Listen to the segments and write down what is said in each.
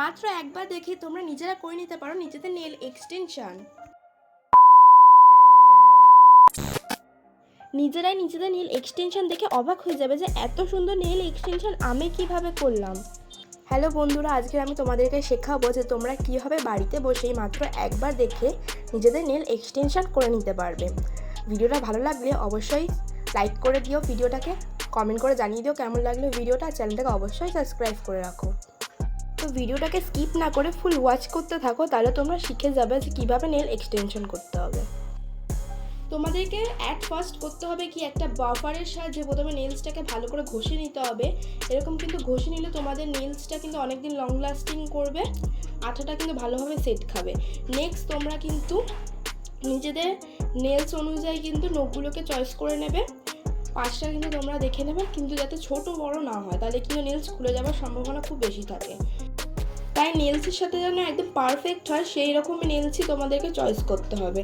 মাত্র একবার দেখে তোমরা নিজেরা করে নিতে পারো নিজেদের নেল এক্সটেনশন নিজেরাই নিজেদের নেল এক্সটেনশন দেখে অবাক হয়ে যাবে যে এত সুন্দর নেল এক্সটেনশন আমি কীভাবে করলাম। হ্যালো বন্ধুরা, আজকে আমি তোমাদেরকে শেখাবো যে তোমরা কীভাবে বাড়িতে বসেই মাত্র একবার দেখে নিজেদের নেল এক্সটেনশন করে নিতে পারবে। ভিডিওটা ভালো লাগলে অবশ্যই লাইক করে দিও ভিডিওটাকে কমেন্ট করে জানিয়ে দিও কেমন লাগল ভিডিওটা চ্যানেলটাকে অবশ্যই সাবস্ক্রাইব করে রাখো। তো ভিডিওটাকে স্কিপ না করে ফুল ওয়াচ করতে থাকো, তাহলে তোমরা শিখে যাবে যে কীভাবে নেল এক্সটেনশন করতে হবে। তোমাদেরকে অ্যাট ফার্স্ট করতে হবে কি, একটা বাফারের সাহায্যে প্রথমে নেলসটাকে ভালো করে ঘষে নিতে হবে। এরকম কিন্তু ঘষে নিলে তোমাদের নেলসটা কিন্তু অনেকদিন লং লাস্টিং করবে, আঠাটা কিন্তু ভালোভাবে সেট খাবে। নেক্সট তোমরা কিন্তু নিজেদের নেলস অনুযায়ী কিন্তু নখগুলোকে চয়েস করে নেবে। পাঁচটা কিন্তু তোমরা দেখে নেবে, কিন্তু যাতে ছোট বড় না হয়, তাহলে কিন্তু নেলস খুলে যাওয়ার সম্ভাবনা খুব বেশি থাকে। তাই নেলসের সাথে যেন একদম পারফেক্ট হয়, সেই রকমই নেলসই তোমাদেরকে চয়েস করতে হবে।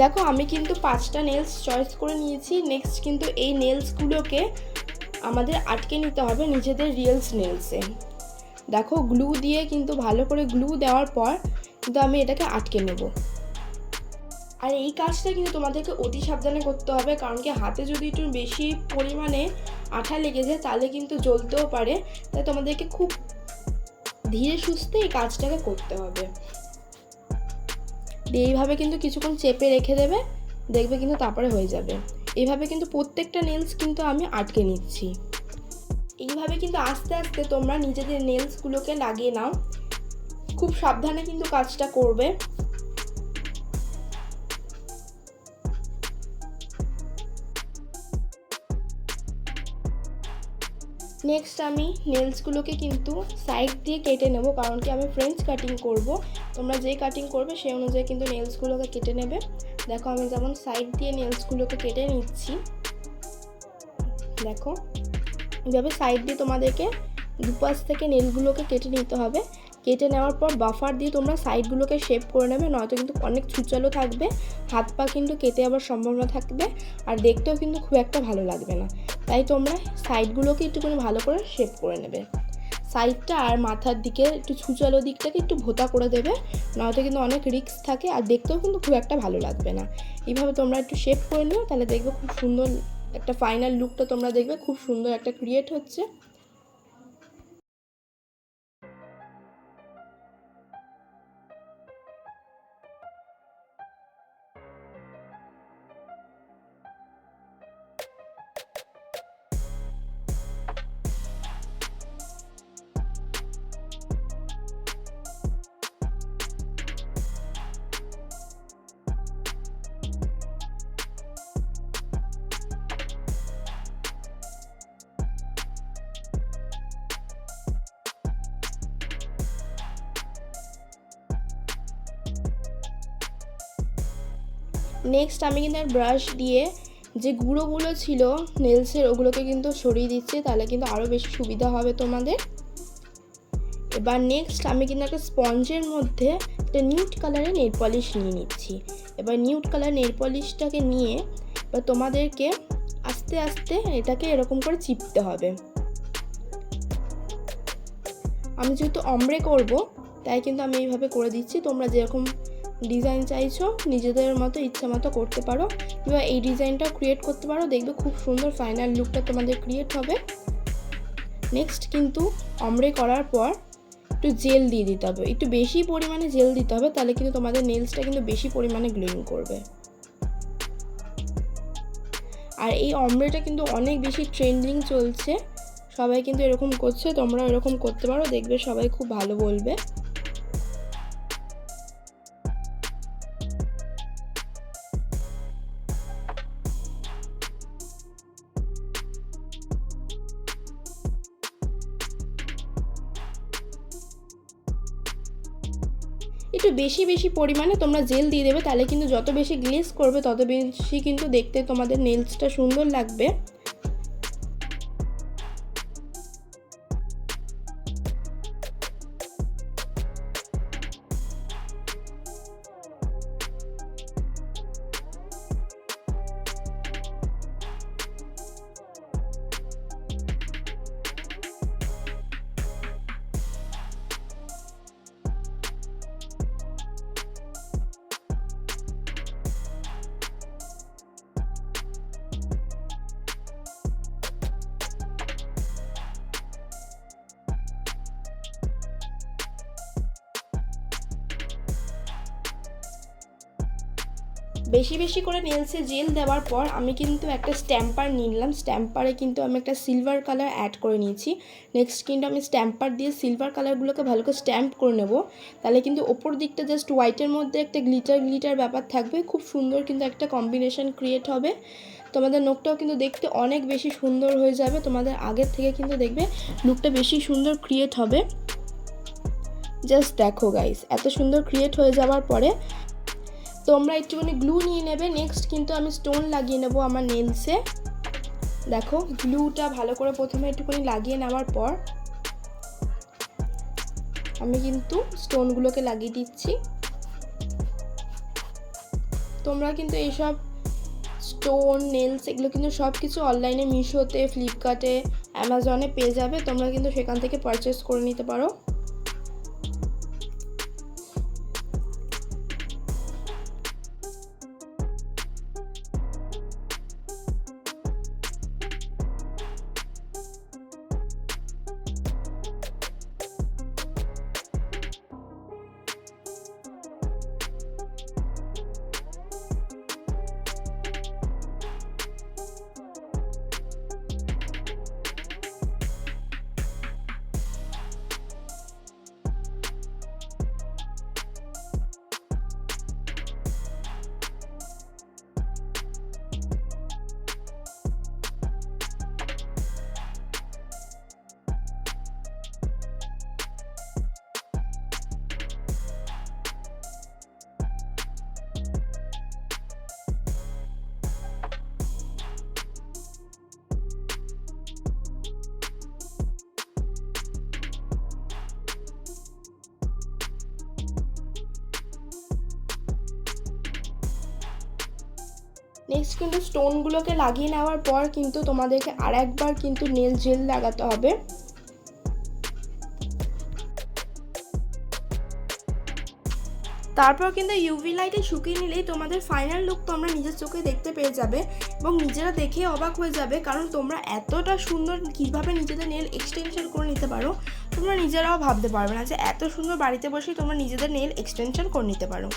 দেখো, আমি কিন্তু পাঁচটা নেলস চয়েস করে নিয়েছি। নেক্সট কিন্তু এই নেলসগুলোকে আমাদের আটকে নিতে হবে নিজেদের রিয়েলস নেলসে দেখো গ্লু দিয়ে কিন্তু ভালো করে গ্লু দেওয়ার পর কিন্তু আমি এটাকে আটকে নেব। আর এই কাজটা কিন্তু তোমাদেরকে অতি সাবধানে করতে হবে, কারণ কি হাতে যদি একটু বেশি পরিমাণে আঠা লেগে যায়, তাহলে কিন্তু জ্বলতেও পারে। তাই তোমাদেরকে খুব ধীরে সুস্থে এই কাজটাকে করতে হবে। এইভাবে কিন্তু কিছুক্ষণ চেপে রেখে দেবে, দেখবে কিন্তু তারপরে হয়ে যাবে। এইভাবে কিন্তু প্রত্যেকটা নেলস কিন্তু আমি আটকে নিচ্ছি। এইভাবে কিন্তু আস্তে আস্তে তোমরা নিজেদের নেলসগুলোকে লাগিয়ে নাও। খুব সাবধানে কিন্তু কাজটা করবে। নেক্সট আমি নেলসগুলোকে কিন্তু সাইড দিয়ে কেটে নেব, কারণ কি আমি ফ্রেঞ্চ কাটিং করব। তোমরা যে কাটিং করবে, সেই অনুযায়ী কিন্তু নেলসগুলোকে কেটে নেবে। দেখো, আমি যেমন সাইড দিয়ে নেলসগুলোকে কেটে নিচ্ছি। দেখো এইভাবে সাইড দিয়ে তোমাদেরকে দুপাশ থেকে নেলগুলোকে কেটে নিতে হবে। কেটে নেওয়ার পর বাফার দিয়ে তোমরা সাইডগুলোকে শেপ করে নেবে, নয়তো কিন্তু অনেক ছুচালো থাকবে, হাত পা কিন্তু কেটে যাওয়ার সম্ভাবনা থাকবে, আর দেখতেও কিন্তু খুব একটা ভালো লাগবে না। তাই তোমরা সাইডগুলোকে একটুখানি ভালো করে শেপ করে নেবে। সাইডটা আর মাথার দিকে একটু ছুচালো দিকটাকে একটু ভোতা করে দেবে, নয়তো কিন্তু অনেক রিক্স থাকে, আর দেখতেও কিন্তু খুব একটা ভালো লাগবে না। এইভাবে তোমরা একটু শেপ করে নিও, তাহলে দেখবে খুব সুন্দর একটা ফাইনাল লুকটা তোমরা দেখবে, খুব সুন্দর একটা ক্রিয়েট হচ্ছে। নেক্সট আমি কিন্তু আর ব্রাশ দিয়ে যে গুঁড়োগুলো ছিল নেলসের ওগুলোকে কিন্তু সরিয়ে দিচ্ছি, তাহলে কিন্তু আরও বেশি সুবিধা হবে তোমাদের। এবার নেক্সট আমি কিন্তু একটা স্পঞ্জের মধ্যে একটা নিউট কালারের নেল পলিশ নিয়ে নিচ্ছি। এবার নিউট কালার নেল পলিশটাকে নিয়ে এবার তোমাদেরকে আস্তে আস্তে এটাকে এরকম করে চিপতে হবে। আমি যেহেতু অমড়ে করব, তাই কিন্তু আমি এইভাবে করে দিচ্ছি, তোমরা যেরকম ডিজাইন চাইছো, নিজেদের মতো ইচ্ছা মতো করতে পারো, কিংবা এই ডিজাইনটাও ক্রিয়েট করতে পারো, দেখবে খুব সুন্দর ফাইনাল লুকটা তোমাদের ক্রিয়েট হবে। নেক্সট কিন্তু অমড়ে করার পর একটু জেল দিয়ে দিতে হবে। একটু বেশি পরিমাণে জেল দিতে হবে, তাহলে কিন্তু তোমাদের নেলসটা কিন্তু বেশি পরিমাণে গ্লোয়িং করবে। আর এই অমড়েটা কিন্তু অনেক বেশি ট্রেন্ডিং চলছে। সবাই কিন্তু এরকম করছে তোমরা এরকম করতে পারো, দেখবে সবাই খুব ভালো বলবে। একটু বেশি বেশি পরিমাণে তোমরা জেল দিয়ে দেবে, তাহলে কিন্তু যত বেশি গ্লেস করবে, তত বেশি কিন্তু দেখতে তোমাদের নেলসটা সুন্দর লাগবে। বেশি বেশি করে নেলসে জেল দেওয়ার পর আমি কিন্তু একটা স্ট্যাম্পার নিলাম। স্ট্যাম্পারে কিন্তু আমি একটা সিলভার কালার অ্যাড করে নিয়েছি। নেক্সট কিন্তু আমি স্ট্যাম্পার দিয়ে সিলভার কালারগুলোকে ভালো করে স্ট্যাম্প করে নেব। তাহলে কিন্তু ওপর দিকটা জাস্ট হোয়াইটের মধ্যে একটা গ্লিটার গ্লিটার ব্যাপার থাকবে। খুব সুন্দর কিন্তু একটা কম্বিনেশন ক্রিয়েট হবে। তোমাদের নোকটাও কিন্তু দেখতে অনেক বেশি সুন্দর হয়ে যাবে। তোমাদের আগের থেকে কিন্তু দেখবে লুকটা বেশি সুন্দর ক্রিয়েট হবে। জাস্ট দেখো গাইস এত সুন্দর ক্রিয়েট হয়ে যাওয়ার পরে তোমরা একটুখানি গ্লু নিয়ে নেবে। নেক্সট কিন্তু আমি স্টোন লাগিয়ে নেব আমার নেলসে দেখো গ্লুটা ভালো করে প্রথমে একটুখানি লাগিয়ে নেওয়ার পর আমি কিন্তু স্টোনগুলোকে লাগিয়ে দিচ্ছি। তোমরা কিন্তু এইসব স্টোন নেলস এগুলো কিন্তু সব কিছু অনলাইনে মিশোতে ফ্লিপকার্টে অ্যামাজনে পেয়ে যাবে। তোমরা কিন্তু সেখান থেকে পারচেস করে নিতে পারো। নেক্সট কিন্তু স্টোনগুলোকে লাগিয়ে নেওয়ার পর কিন্তু তোমাদেরকে আর একবার কিন্তু নেল জেল লাগাতে হবে। তারপর কিন্তু ইউভি লাইটে শুকিয়ে নিলেই তোমাদের ফাইনাল লুক তোমরা নিজের চোখে দেখতে পেয়ে যাবে এবং নিজেরা দেখে অবাক হয়ে যাবে কারণ তোমরা এতটা সুন্দর কীভাবে নিজেদের নেল এক্সটেনশন করে নিতে পারো, তোমরা নিজেরাও ভাবতে পারবে না যে এত সুন্দর বাড়িতে বসেই তোমরা নিজেদের নেল এক্সটেনশন করে নিতে পারো।